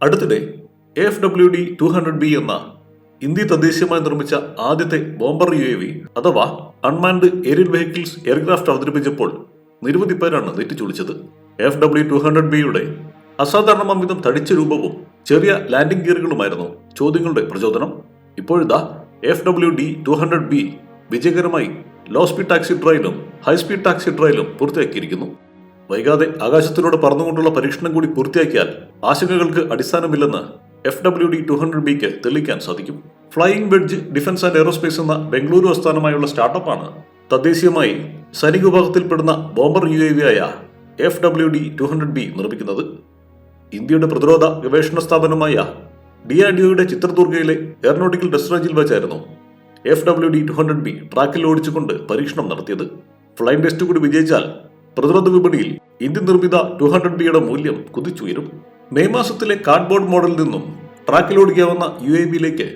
അടുത്തിടെ F W D two hundred B എന്ന India തദ്ദേശീയമായി നിർമ്മിച്ച ആദ്യത്തെ ബോംബർ യു എ വി അഥവാ അൺമാൻഡ് ഏരിയൽ വെഹിക്കിൾസ് എയർക്രാഫ്റ്റ് അവതരിപ്പിച്ചപ്പോൾ നിരവധി പേരാണ് നെറ്റിച്ചുളിച്ചത് എഫ് ഡബ്ല്യു ടു ഹൺഡ്രഡ് ബിയുടെ അസാധാരണമാം വിധം തടിച്ച രൂപവും ചെറിയ ലാൻഡിംഗ് ഗിയറുകളുമായിരുന്നു ചോദ്യങ്ങളുടെ പ്രചോദനം. ഇപ്പോഴിതാ F W D two hundred B വിജയകരമായി ലോ സ്പീഡ് ടാക്സി ട്രയലും ഹൈ സ്പീഡ് ടാക്സി ട്രയലും പൂർത്തിയാക്കിയിരിക്കുന്നു. വൈകാതെ ആകാശത്തിലൂടെ പറന്നുകൊണ്ടുള്ള പരീക്ഷണം കൂടി പൂർത്തിയാക്കിയാൽ ആശങ്കകൾക്ക് അടിസ്ഥാനമില്ലെന്ന് F W D two hundred ബിക്ക് തെളിയിക്കാൻ സാധിക്കും. Flying wedge defence and aerospace എന്ന ബംഗളൂരു ആസ്ഥാനമായുള്ള സ്റ്റാർട്ടപ്പാണ് തദ്ദേശീയമായി സൈനിക വിഭാഗത്തിൽപ്പെടുന്ന ബോംബർ യു എ വി ആയ F W D two hundred B നിർമ്മിക്കുന്നത്. ഇന്ത്യയുടെ പ്രതിരോധ ഗവേഷണ സ്ഥാപനമായ ഡി ആർ ഡി ഒയുടെ ചിത്രദുർഗയിലെ എയറോനോട്ടിക്കൽ ടെസ്റ്റ് വെച്ചായിരുന്നു F W D two hundred B ട്രാക്കിൽ ഓടിച്ചുകൊണ്ട് പരീക്ഷണം നടത്തിയത്. ഫ്ലൈൻ ടെസ്റ്റ് കൂടി വിജയിച്ചാൽ പ്രതിരോധ വിപണിയിൽ ഇന്ത്യൻ നിർമ്മിത ടു ഹൺഡ്രഡ് ബിയുടെ മൂല്യം കുതിച്ചുയരും. മെയ് മാസത്തിലെ കാർഡ്ബോർഡ് മോഡലിൽ നിന്നും ട്രാക്കിൽ ഓടിക്കാവുന്ന U A ബിയിലേക്ക്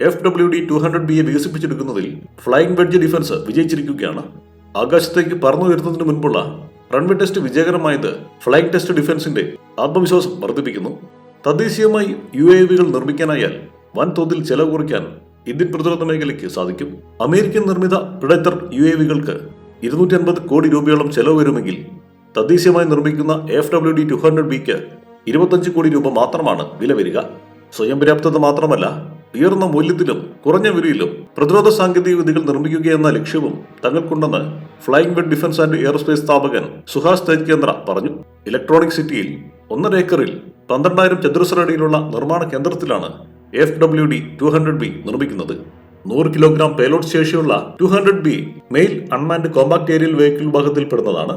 F W D two hundred ബിയെ വികസിപ്പിച്ചെടുക്കുന്നതിൽ ഫ്ലൈയിങ് വെഡ്ജ് ഡിഫൻസ് വിജയിച്ചിരിക്കുകയാണ്. ആകാശത്തേക്ക് പറന്നു വരുന്നതിന് മുൻപുള്ള റൺവേ ടെസ്റ്റ് വിജയകരമായത് ഫ്ലൈങ് ടെസ്റ്റ് ഡിഫൻസിന്റെ ആത്മവിശ്വാസം വർദ്ധിപ്പിക്കുന്നു. തദ്ദേശീയമായി യു എ വികൾ നിർമ്മിക്കാനായാൽ വൻതോതിൽ ചെലവ് കുറയ്ക്കാൻ ഇന്ത്യൻ പ്രതിരോധ മേഖലയ്ക്ക് സാധിക്കും. അമേരിക്കൻ നിർമ്മിത പ്രിഡക്ടർ യു എ വികൾക്ക് ഇരുന്നൂറ്റി അൻപത് കോടി രൂപയോളം ചെലവ് വരുമെങ്കിൽ തദ്ദേശീയമായി നിർമ്മിക്കുന്ന F W D two hundred ബിക്ക് ഇരുപത്തഞ്ച് കോടി രൂപ മാത്രമാണ് വില വരിക. സ്വയം പര്യാപ്തത മാത്രമല്ല ഉയർന്ന മൂല്യത്തിലും കുറഞ്ഞ വിലയിലും പ്രതിരോധ സാങ്കേതിക വിദ്യകൾ നിർമ്മിക്കുകയെന്ന ലക്ഷ്യവും തങ്ങൾക്കുണ്ടെന്ന് ഫ്ലൈയിംഗ് ബെഡ് ഡിഫൻസ് ആൻഡ് എയർസ്പേസ് സ്ഥാപകൻ സുഹാസ് തേജ് കേന്ദ്ര പറഞ്ഞു. ഇലക്ട്രോണിക് സിറ്റിയിൽ ഒന്നര ഏക്കറിൽ പന്ത്രണ്ടായിരം ചതുരശ്ര അടിയിലുള്ള നിർമ്മാണ കേന്ദ്രത്തിലാണ് F W D two hundred B നിർമ്മിക്കുന്നത്. നൂറ് കിലോഗ്രാം പേലോഡ് ശേഷിയുള്ള two hundred B male unmanned compact aerial vehicle വിഭാഗത്തിൽപ്പെടുന്നതാണ്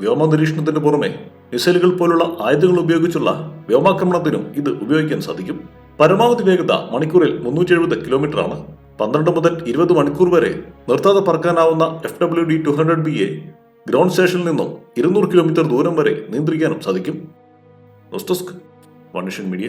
വ്യോമ നിരീക്ഷണത്തിന് പുറമെ മിസൈലുകൾ പോലുള്ള ആയുധങ്ങൾ ഉപയോഗിച്ചുള്ള വ്യോമാക്രമണത്തിനും ഇത് ഉപയോഗിക്കാൻ സാധിക്കും. പരമാവധി വേഗത മണിക്കൂറിൽ മുന്നൂറ്റി എഴുപത് കിലോമീറ്റർ ആണ് പന്ത്രണ്ട് മുതൽ ഇരുപത് മണിക്കൂർ വരെ നിർത്താതെ പറക്കാനാവുന്ന F W D two hundred B A ground സ്റ്റേഷനിൽ നിന്നും ഇരുന്നൂറ് കിലോമീറ്റർ ദൂരം വരെ നിയന്ത്രിക്കാനും സാധിക്കും. മീഡിയ.